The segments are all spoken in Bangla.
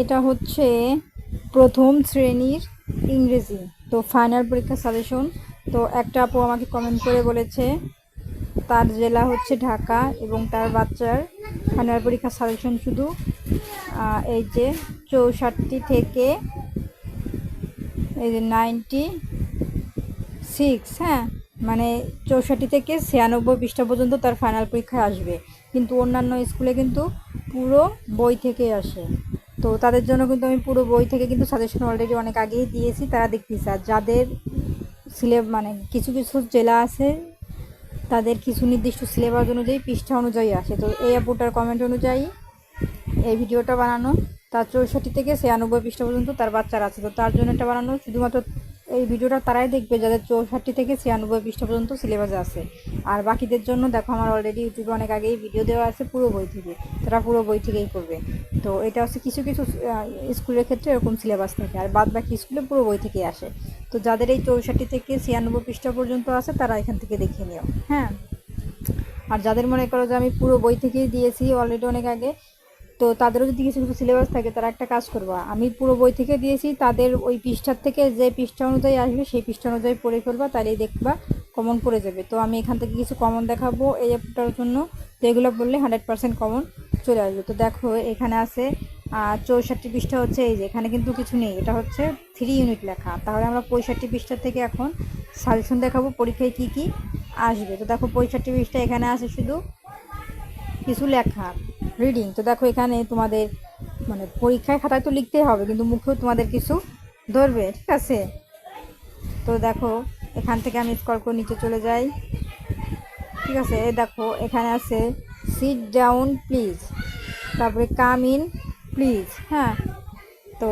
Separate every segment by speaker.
Speaker 1: এটা হচ্ছে প্রথম শ্রেণির ইংরেজি। তো ফাইনাল পরীক্ষা সাজেশন তো একটা আপু আমাকে কমেন্ট করে বলেছে, তার জেলা হচ্ছে ঢাকা এবং তার বাচ্চার ফাইনাল পরীক্ষা সাজেশন শুধু এই যে চৌষট্টি থেকে এই যে নাইনটি সিক্স হ্যাঁ? মানে চৌষট্টি থেকে ছিয়ানব্বই পৃষ্ঠা পর্যন্ত তার ফাইনাল পরীক্ষায় আসবে। কিন্তু অন্যান্য স্কুলে কিন্তু পুরো বই থেকে আসে। তো তাদের জন্য কিন্তু আমি পুরো বই থেকে কিন্তু সাজেশন অলরেডি অনেক আগেই দিয়েছি, তারা দেখতেছে। আর যাদের সিলেব মানে কিছু কিছু জেলা আছে, তাদের কিছু নির্দিষ্ট সিলেবাস অনুযায়ী পৃষ্ঠা অনুযায়ী আসে। তো এই আপুটার কমেন্ট অনুযায়ী এই ভিডিওটা বানানো, তার চৌষট্টি থেকে ছিয়ানব্বই পৃষ্ঠা পর্যন্ত তার বাচ্চারা আছে। তো তার জন্য এটা বানানো, শুধুমাত্র এই ভিডিওটা তারাই দেখবে যাদের চৌষট্টি থেকে ছিয়ানব্বই পৃষ্ঠা পর্যন্ত সিলেবাস আছে। আর বাকিদের জন্য দেখো আমার অলরেডি ইউটিউবে অনেক আগেই ভিডিও দেওয়া আছে পুরো বই থেকে। তারা পুরো বই থেকেই করবে তো এটা হচ্ছে কিছু কিছু স্কুলের ক্ষেত্রে এরকম সিলেবাস থাকে। আর বাদ বাকি স্কুলে পুরো বই থেকে আসে। তো যাদের এই চৌষট্টি থেকে ছিয়ানব্বই পৃষ্ঠা পর্যন্ত আছে, তারা এখান থেকে দেখে নিও। হ্যাঁ? আর যাদের মনে করো যে আমি পুরো বই থেকেই দিয়েছি অলরেডি অনেক আগে তো তাদেরও যদি কিছু কিছু সিলেবাস থাকে, তারা একটা কাজ করবা। আমি পুরো বই থেকে দিয়েছি, তাদের ওই পৃষ্ঠার থেকে যে পৃষ্ঠা অনুযায়ী আসবে, সেই পৃষ্ঠা অনুযায়ী পড়ে ফেলবা, তাহলেই দেখবা কমন পড়ে যাবে। তো আমি এখান থেকে কিছু কমন দেখাবো এই অ্যাপটার জন্য। তো এগুলো বললে হান্ড্রেড পার্সেন্ট কমন চলে আসবে। তো দেখো, এখানে আছে চৌষট্টি পৃষ্ঠা হচ্ছে এই যে, এখানে কিন্তু কিছু নেই। এটা হচ্ছে থ্রি ইউনিট লেখা। তাহলে আমরা পঁয়ষট্টি পৃষ্ঠা থেকে এখন সাজেশন দেখাবো, পরীক্ষায় কি কি আসবে। তো দেখো, পঁয়ষট্টি পৃষ্ঠা এখানে আছে শুধু কিছু লেখা। রিডিং তো দেখো এখানে তোমাদের মানে পরীক্ষায় খাতায় তো লিখতেই হবে, কিন্তু মুখেও তোমাদের কিছু ধরবে, ঠিক আছে? তো দেখো, এখান থেকে আমি স্কল করে নিচে চলে যাই। ঠিক আছে দেখো, এখানে আছে সিট ডাউন প্লিজ তারপরে কাম ইন প্লিজ হ্যাঁ? তো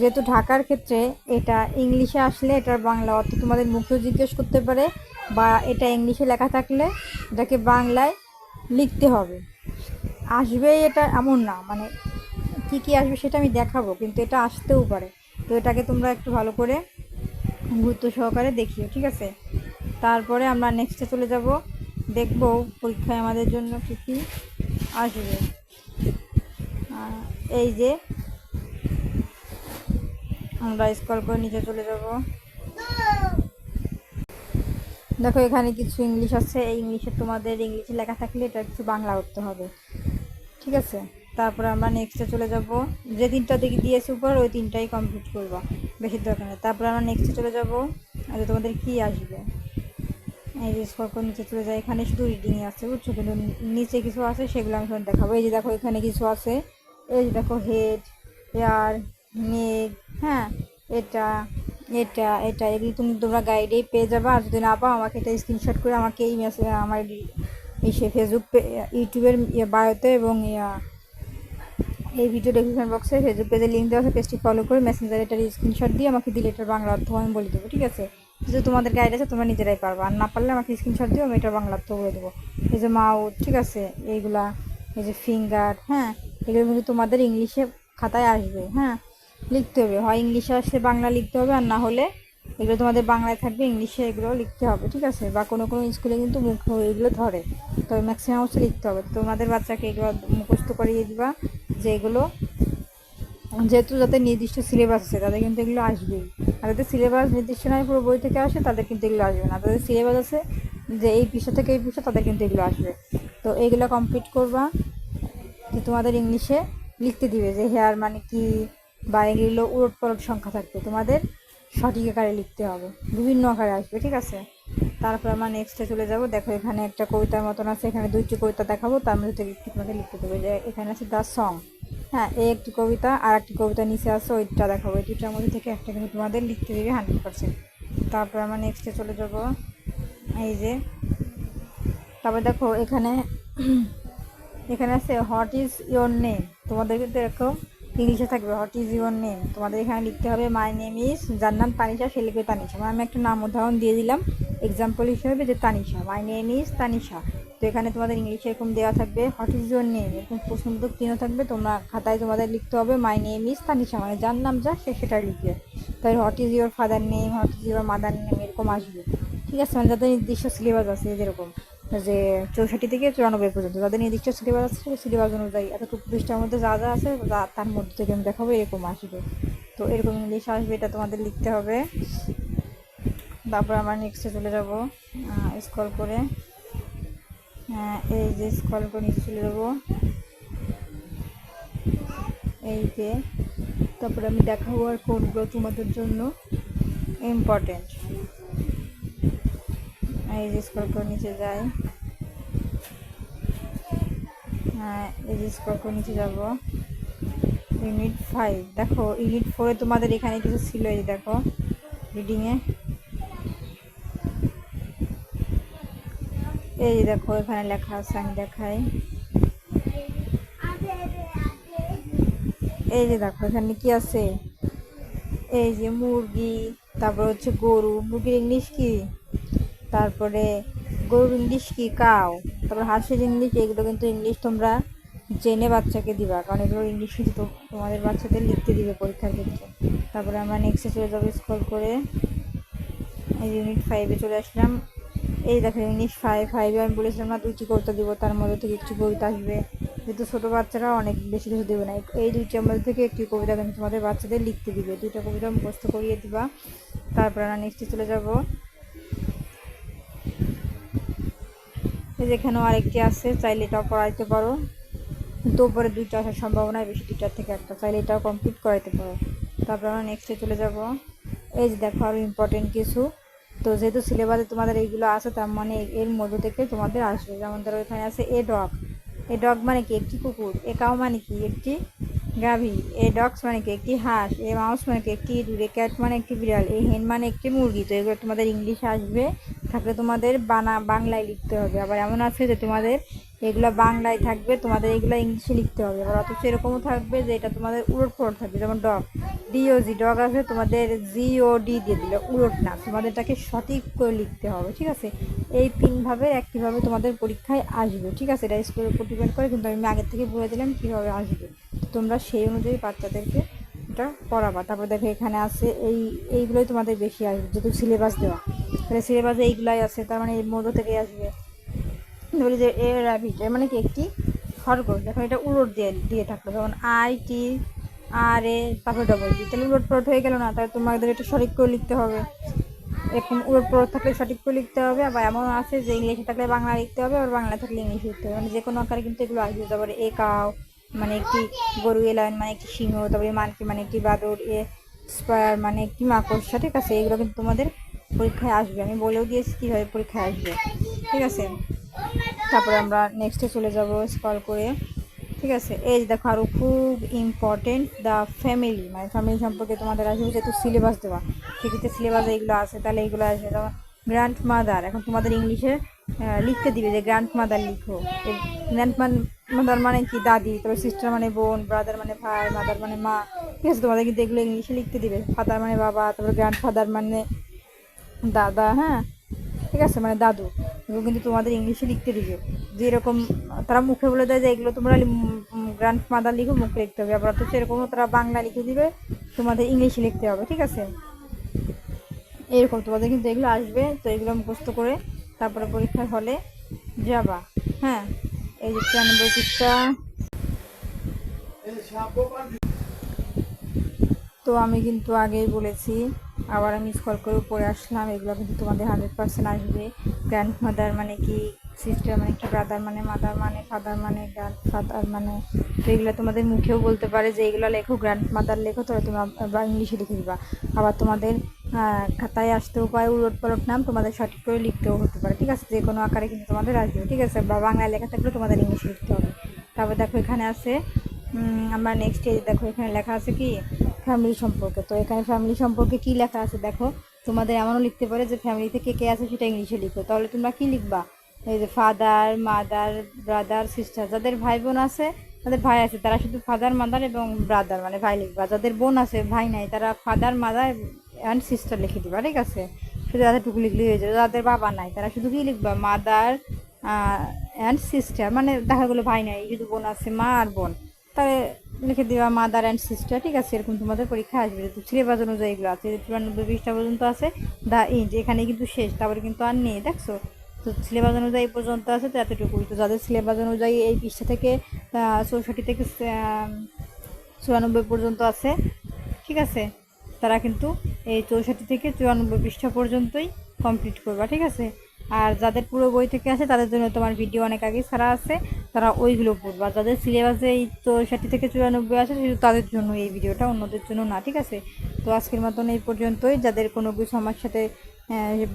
Speaker 1: যেহেতু ঢাকার ক্ষেত্রে এটা ইংলিশে আসলে এটার বাংলা অর্থ তোমাদের মুখেও জিজ্ঞেস করতে পারে, বা এটা ইংলিশে লেখা থাকলে এটাকে বাংলায় লিখতে হবে। আসবেই এটা এমন না মানে কী কী আসবে সেটা আমি দেখাবো, কিন্তু এটা আসতেও পারে। তো এটাকে তোমরা একটু ভালো করে গুরুত্ব সহকারে দেখিও, ঠিক আছে? তারপরে আমরা নেক্সটে চলে যাব। দেখব পরীক্ষায় আমাদের জন্য কী কী আসবে। এই যে আমরা স্কল করে নিচে চলে যাব। দেখো এখানে কিছু ইংলিশ আছে, এই ইংলিশে তোমাদের ইংলিশে লেখা থাকলে এটা কিছু বাংলা করতে হবে। ঠিক আছে? তারপরে আমরা নেক্সটে চলে যাব। যে তিনটা দিকে দিয়েছি উপর, ওই তিনটাই কমপ্লিট করব। বেশি দরকার নেই। তারপরে আমরা নেক্সটে চলে যাব। আর তোমাদের কি আসবে? এই যে স্কোর করে নিচে চলে যায় এখানে শুধু রিডিংয়ে আছে, বুঝছ? কিন্তু নিচে কিছু আছে, সেগুলো আমি তোমাদের দেখাবো। এই যে দেখো, এখানে কিছু আছে। এই যে দেখো হেড এয়ার মেঘ হ্যাঁ? এটা এটা এটা। এগুলো তুমি তোমরা গাইডেই পেয়ে যাবে। আর যদি না পাও, আমাকে এটা স্ক্রিনশট করে আমাকে এই মেসেজ আমার সে ফেসবুক ইউটিউবের ইয়ে বায়োতে এবং এই ভিডিও ডেসক্রিপশন বক্সে ফেসবুক পেজে লিঙ্ক দেওয়া আছে পেজটি ফলো করে মেসেঞ্জার এটার স্ক্রিনশট দিয়ে আমাকে দিলে এটার বাংলা অর্থ আমি বলে দেবো, ঠিক আছে? যদি তোমাদের গাইড আছে, তোমরা নিজেরাই পারবা। আর না পারলে আমাকে স্ক্রিনশট দিও, আমি এটার বাংলা অর্থ বলে দেবো। এই যে মাউথ ঠিক আছে? এইগুলা, এই যে ফিঙ্গার হ্যাঁ? এগুলো কিন্তু তোমাদের ইংলিশে খাতায় আসবে হ্যাঁ? লিখতে হবে। হয় ইংলিশে আসলে বাংলা লিখতে হবে, আর না হলে এগুলো তোমাদের বাংলায় থাকবে ইংলিশে এগুলো লিখতে হবে, ঠিক আছে? বা কোনো কোনো স্কুলে কিন্তু মুখ এগুলো ধরে। তবে ম্যাক্সিমাম হচ্ছে লিখতে হবে। তোমাদের বাচ্চাকে এগুলো মুখস্থ করিয়ে দিবা যে এগুলো, যেহেতু যাদের নির্দিষ্ট সিলেবাস আছে, তাদের কিন্তু এগুলো আসবেই আর যাদের সিলেবাস নির্দিষ্ট নয়, পুরো বই থেকে আসে, তাদের কিন্তু এগুলো আসবে না। তাদের সিলেবাস আছে, যে এই পৃষ্ঠা থেকে এই পৃষ্ঠা, তাদের কিন্তু এগুলো আসবে। তো এইগুলো কমপ্লিট করবা, যে তোমাদের ইংলিশে লিখতে দিবে যে, হেয়ার মানে কি? বা এগুলো উলট পালট সংখ্যা থাকবে। তোমাদের সঠিক আকারে লিখতে হবে, বিভিন্ন আকারে আসবে, ঠিক আছে? তারপর আমরা নেক্সটে চলে যাব। দেখো, এখানে একটা কবিতার মতন আছে, এখানে দুইটি কবিতা দেখাবো, তার মধ্যে থেকে একটি তোমাদের লিখতে দেবে। যে এখানে আছে দ্য সং হ্যাঁ এই একটি কবিতা, আর একটি কবিতা নিচে আছে ওইটা দেখাবো। এই দুইটার মধ্যে থেকে একটা কিন্তু তোমাদের লিখতে দেবে হান্ড্রেড পার্সেন্ট তারপর আমরা নেক্সটে চলে যাব। এই যে, তারপর দেখো, এখানে এখানে আছে হোয়াট ইজ ইয়োর নেম তোমাদের কিন্তু এরকম ইংলিশে থাকবে হোয়াট ইজ ইয়োর নেম। তোমাদের এখানে লিখতে হবে, মাই নেম ইজ যার নাম তানিশা, সে লিখবে তানিশা। মানে আমি একটা নাম উদাহরণ দিয়ে দিলাম এক্সাম্পল হিসেবে যে Tanisha. My name is Tanisha. তো এখানে তোমাদের ইংলিশে এরকম দেওয়া থাকবে হোয়াট ইজ ইয়োর নেম। এরকম প্রশ্নবোধক চিহ্ন থাকবে, তোমরা খাতায় তোমাদের লিখতে হবে, মাই নেম ইজ তানিশা। মানে যার নাম যা, সে সেটা লিখবে। তাই what is your father name what is your mother name এরকম আসবে। ঠিক আছে মানে যাদের নির্দিষ্ট সিলেবাস আছে যেরকম যে চৌষট্টি থেকে চুরানব্বই পর্যন্ত তাদের নির্দিষ্ট সিলেবাস আছে সিলেবাস অনুযায়ী এতটুকু পৃষ্ঠার মধ্যে যা যা আছে তার মধ্যে থেকে আমি দেখাবো এরকম আসবে। তো এরকম ইংলিশ আসবে এটা তোমাদের লিখতে হবে। তারপর আমরা নেক্সটে চলে যাব স্কল করে। আহ, এই যে স্কল করে নিচে চলে যাব। এই যে তারপরে আমি দেখাবো আর কোনগুলো তোমাদের জন্য ইম্পর্টেন্ট এই যে করে নিচে যাই। হ্যাঁ এই যে করে নিচে যাব। ইউনিট ফাইভ দেখো ইউনিট ফোরে তোমাদের এখানে কিছু ছিল এই দেখো রিডিংয়ে এই দেখো, এখানে লেখা আছে, আমি দেখাই। এই যে দেখো, এখানে কি আছে? এই যে মুরগি, তারপর হচ্ছে গরু। মুরগির ইংলিশ কি? তারপরে গরুর ইংলিশ কি? কাও। তারপর হাঁসের ইংলিশ, এগুলো কিন্তু ইংলিশ তোমরা জেনে বাচ্চাকে দিবা। কারণ এগুলো ইংলিশ কিন্তু তোমাদের বাচ্চাদের লিখতে দিবে পরীক্ষার ক্ষেত্রে। তারপরে আমরা নেক্সটে চলে যাব স্কল করে। ইউনিট ফাইভে চলে আসলাম। এই দেখো ইউনিট ফাইভ ফাইভে আমি বলেছিলাম না, দুইটি কবিতা দিব, তার মধ্যে থেকে একটি কবিতা আসবে। যেহেতু ছোটো বাচ্চারা অনেক বেশি কিছু দেবে না। এই দুইটার মধ্যে থেকে একটি কবিতা কিন্তু তোমাদের বাচ্চাদের লিখতে দিবে। দুইটা কবিতা মুখস্থ করিয়ে দিবা। তারপর আমরা নেক্সটে চলে যাব। এই যে এখানেও আরেকটি আছে, চাইলে এটাও করাইতে পারো। কিন্তু উপরে দুইটা আসার সম্ভাবনা বেশি, দুইটার থেকে একটা। চাইলে এটাও কমপ্লিট করাইতে পারো। তারপর আমরা নেক্সটে চলে যাব। এই যে দেখো আরও ইম্পর্টেন্ট কিছু। তো যেহেতু সিলেবাসে তোমাদের এইগুলো আছে, তার মানে এর মধ্য থেকে তোমাদের আসবে। যেমন ধরো এখানে আছে এ ডগ এ ডগ মানে কি? একটি কুকুর। এ কাউ মানে কি? একটি গাভী। এ ডগস মানে কি? একটি হাঁস। এ মাউস মানে কি? একটি ইঁদুর এ ক্যাট মানে একটি বিড়াল। এ হেন মানে একটি মুরগি। তো এগুলো তোমাদের ইংলিশে আসবে। থাকলে তোমাদের বানা, বাংলায় লিখতে হবে। আবার এমন আছে যে তোমাদের এগুলো বাংলায় থাকবে, তোমাদের এগুলো ইংলিশে লিখতে হবে। আবার অথচ এরকমও থাকবে যে এটা তোমাদের উলট ফলট থাকবে। যেমন ডগ ডিও জি ডগ আছে তোমাদের জি ও ডি দিয়ে দিলে উলট না। তোমাদেরটাকে সঠিক করে লিখতে হবে, ঠিক আছে? এই তিনভাবে একইভাবে তোমাদের পরীক্ষায় আসবে, ঠিক আছে? এটা স্কুলের উপর ডিপেন্ড করে, কিন্তু আমি আগের থেকে বলে দিলাম কীভাবে আসবে। তোমরা সেই অনুযায়ী বাচ্চাদেরকে এটা পড়াবা। তারপর দেখো এখানে আছে এই, এইগুলোই তোমাদের বেশি আসবে, যেহেতু সিলেবাস দেওয়া। তাহলে সিলেবাসে এইগুলাই আছে, তার মানে এই মধ্য থেকেই আসবে। বলি যে, এ র্যাবিট এর মানে কি? একটি খরগোশ দেখো এটা উলট দিয়ে দিয়ে থাকল যেমন আই টি আর এ তারপর ডবল টি তাহলে উলট পলট হয়ে গেল না, তাহলে তোমাদের এটা সঠিক করে লিখতে হবে। এরকম উলট পলট থাকলে সঠিক করে লিখতে হবে, আবার এমন আছে যে ইংলিশে থাকলে বাংলা লিখতে হবে আর বাংলা থাকলে ইংলিশ লিখতে হবে। মানে যে কোনো আকারে কিন্তু এগুলো আসবে, তারপরে এ কাও মানে একটি গরু এলাইন মানে একটি সিংহ, তারপরে মানকি মানে একটি বাদর এ স্পায়ার মানে একটি মাকড়সা ঠিক আছে? এগুলো কিন্তু তোমাদের পরীক্ষায় আসবে। আমি বলেও দিয়েছি কীভাবে পরীক্ষায় আসবে। ঠিক আছে? তারপরে আমরা নেক্সটে চলে যাব স্কল করে। ঠিক আছে? এই যে দেখো আরও খুব ইম্পর্টেন্ট দ্য ফ্যামিলি মানে ফ্যামিলি সম্পর্কে তোমাদের আসবে যেহেতু সিলেবাস দেওয়া। সেক্ষেত্রে সিলেবাস এইগুলো আছে, তাহলে এইগুলো আসবে যেমন গ্র্যান্ড মাদার এখন তোমাদের ইংলিশে লিখতে দিবে যে গ্র্যান্ড মাদার লিখো। গ্র্যান্ড মাদার মানে কি? দাদি, তারপর সিস্টার মানে বোন ব্রাদার মানে ভাই মাদার মানে মা। ঠিক আছে? তোমাদের কিন্তু এগুলো ইংলিশে লিখতে দিবে। ফাদার মানে বাবা, তারপর গ্র্যান্ড ফাদার মানে দাদা হ্যাঁ? ঠিক আছে মানে দাদু। কিন্তু তোমাদের ইংলিশে লিখতে দিবে। যে এরকম তারা মুখে বলে দেয় যে, এগুলো তোমরা গ্র্যান্ড মাদার লিখো, মুখে লিখতে হবে। আবার অথচ এরকম তারা বাংলা লিখে দিবে, তোমাদের ইংলিশে লিখতে হবে, ঠিক আছে? এরকম তোমাদের কিন্তু এগুলো আসবে। তো এগুলো মুখস্থ করে তারপরে পরীক্ষার হলে যাবা হ্যাঁ? এই যে তিরানব্বই পৃষ্ঠা। তো আমি কিন্তু আগেই বলেছি আবার আমি স্কল করে পড়ে আসলাম, এগুলো কিন্তু তোমাদের হান্ড্রেড পার্সেন্ট আসবে। গ্র্যান্ড মাদার মানে কি সিস্টার মানে কি ব্রাদার মানে মাদার মানে ফাদার মানে গ্র্যান্ড ফাদার মানে তো এগুলো তোমাদের মুখেও বলতে পারে যে এগুলো লেখো গ্র্যান্ড মাদার লেখো, তাহলে তোমরা ইংলিশে লিখে দিবা। আবার তোমাদের খাতায় আসতেও পারে, উলট পালট নাম তোমাদের সঠিক করে লিখতেও হতে পারে, ঠিক আছে? যে কোনো আকারে কিন্তু তোমাদের আসবে, ঠিক আছে? বা বাংলায় লেখা থাকলে তোমাদের ইংলিশে লিখতে হবে। তারপর দেখো এখানে আছে আমরা নেক্সট দেখো, এখানে লেখা আছে কি? ফ্যামিলি সম্পর্কে। তো এখানে ফ্যামিলি সম্পর্কে কি লেখা আছে দেখো? তোমাদের এমনও লিখতে পারে যে ফ্যামিলিতে কে কে আছে সেটা ইংলিশে লিখো। তাহলে তোমরা কি লিখবা? এই যে ফাদার মাদার ব্রাদার সিস্টার যাদের ভাই বোন আছে, তাদের ভাই আছে, তারা শুধু ফাদার মাদার এবং ব্রাদার মানে ভাই লিখবা। যাদের বোন আছে, ভাই নাই, তারা ফাদার মাদার অ্যান্ড সিস্টার লিখে দিবা, ঠিক আছে? শুধু টুকু লিখলেই হয়ে যাবে। যাদের বাবা নাই, তারা শুধু কি লিখবা? মাদার অ্যান্ড সিস্টার মানে দেখা গেলো ভাই নাই, শুধু বোন আছে, মা আর বোন। তাহলে লিখে দেওয়া মাদার অ্যান্ড সিস্টার ঠিক আছে? এরকম তোমাদের পরীক্ষা আসবে। যেহেতু সিলেবাস অনুযায়ী এগুলো আছে চুরানব্বই পৃষ্ঠা পর্যন্ত আছে দা ইঞ্চ এখানে কিন্তু শেষ, তারপরে কিন্তু আর নেই, দেখছ? তো সিলেবাস অনুযায়ী পর্যন্ত আছে, তো এতটুকুই। তো যাদের সিলেবাস অনুযায়ী এই পৃষ্ঠা থেকে চৌষট্টি থেকে চুরানব্বই পর্যন্ত আছে, ঠিক আছে? তারা কিন্তু এই চৌষট্টি থেকে চুরানব্বই পৃষ্ঠা পর্যন্তই কমপ্লিট করবা, ঠিক আছে? আর যাদের পুরো বই থেকে আছে তাদের জন্য তোমার ভিডিও অনেক আগে ছাড়া আছে। তারা ওইগুলো পড়বা। যাদের সিলেবাসে এই চৌষট্টি থেকে চুরানব্বই আছে, শুধু তাদের জন্য এই ভিডিওটা অন্যদের জন্য না, ঠিক আছে? তো আজকের মতন এই পর্যন্তই। যাদের কোনো কিছু আমার সাথে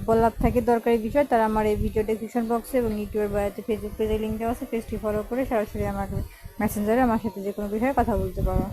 Speaker 1: বলার থাকে, দরকারি বিষয়, তারা আমার এই ভিডিও ডেসক্রিপশন বক্সে এবং ইউটিউবের বাড়িতে ফেসবুক পেজে লিঙ্ক দেওয়া আছে পেজটি ফলো করে সরাসরি আমাকে মেসেঞ্জারে আমার সাথে যে কোনো বিষয়ে কথা বলতে পারো।